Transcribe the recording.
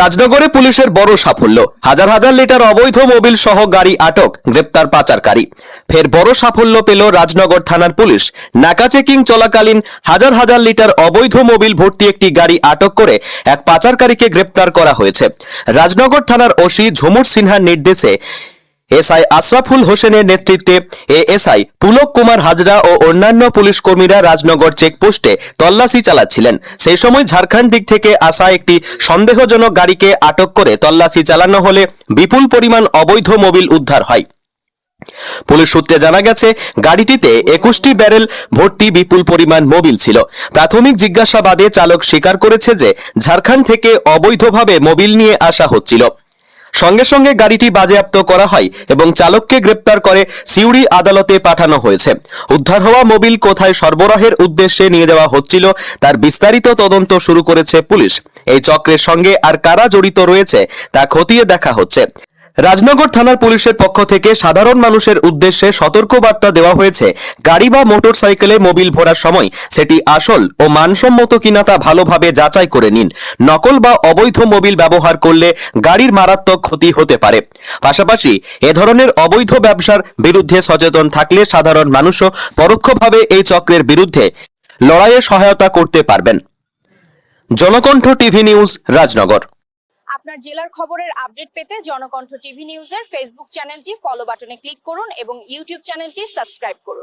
রাজনগরে পুলিশের বড় সাফল্য। হাজার হাজার লিটার অবৈধ মোবিল সহ গাড়ি আটক, গ্রেপ্তার পাচারকারী। ফের বড় সাফল্য পেল রাজনগর থানার পুলিশ। নাকা চেকিং চলাকালীন হাজার হাজার লিটার অবৈধ মোবিল ভর্তি একটি গাড়ি আটক করে এক পাচারকারীকে গ্রেপ্তার করা হয়েছে। রাজনগর থানার ওসি ঝুমুর সিনহার নির্দেশে এসআই আশরাফুল হোসেনের নেতৃত্বে এএসআই পুলক কুমার হাজরা ও অন্যান্য পুলিশ কর্মীরা রাজনগর চেকপোস্টে তল্লাশি চালাচ্ছিলেন। সেই সময় ঝাড়খণ্ড দিক থেকে আসা একটি সন্দেহজনক গাড়িকে আটক করে তল্লাশি চালানো হলে বিপুল পরিমাণ অবৈধ মোবিল উদ্ধার হয়। পুলিশ সূত্রে জানা গেছে, গাড়িটিতে একুশটি ব্যারেল ভর্তি বিপুল পরিমাণ মোবিল ছিল। প্রাথমিক জিজ্ঞাসাবাদে চালক স্বীকার করেছে যে, ঝাড়খণ্ড থেকে অবৈধভাবে মোবিল নিয়ে আসা হচ্ছিল। সঙ্গে সঙ্গে গাড়িটি বাজেয়াপ্ত করা হয় এবং চালককে গ্রেপ্তার করে সিউড়ি আদালতে পাঠানো হয়েছে। উদ্ধার হওয়া মোবিল কোথায় সরবরাহের উদ্দেশ্যে নিয়ে যাওয়া হচ্ছিল তার বিস্তারিত তদন্ত শুরু করেছে পুলিশ। এই চক্রের সঙ্গে আর কারা জড়িত রয়েছে তা খতিয়ে দেখা হচ্ছে। রাজনগর থানার পুলিশের পক্ষ থেকে সাধারণ মানুষের উদ্দেশ্যে সতর্কবার্তা দেওয়া হয়েছে। গাড়ি বা মোটর সাইকেলে মোবিল ভরার সময় সেটি আসল ও মানসম্মত কিনা তা ভালোভাবে যাচাই করে নিন। নকল বা অবৈধ মোবিল ব্যবহার করলে গাড়ির মারাত্মক ক্ষতি হতে পারে। পাশাপাশি এ ধরনের অবৈধ ব্যবসার বিরুদ্ধে সচেতন থাকলে সাধারণ মানুষও পরোক্ষভাবে এই চক্রের বিরুদ্ধে লড়াইয়ে সহায়তা করতে পারবেন। Janakantha TV news, Rajnagar. আপনার জেলার খবরের আপডেট পেতে জনকণ্ঠ টিভি নিউজের ফেসবুক চ্যানেলটি ফলো বাটনে ক্লিক করুন এবং ইউটিউব চ্যানেলটি সাবস্ক্রাইব করুন।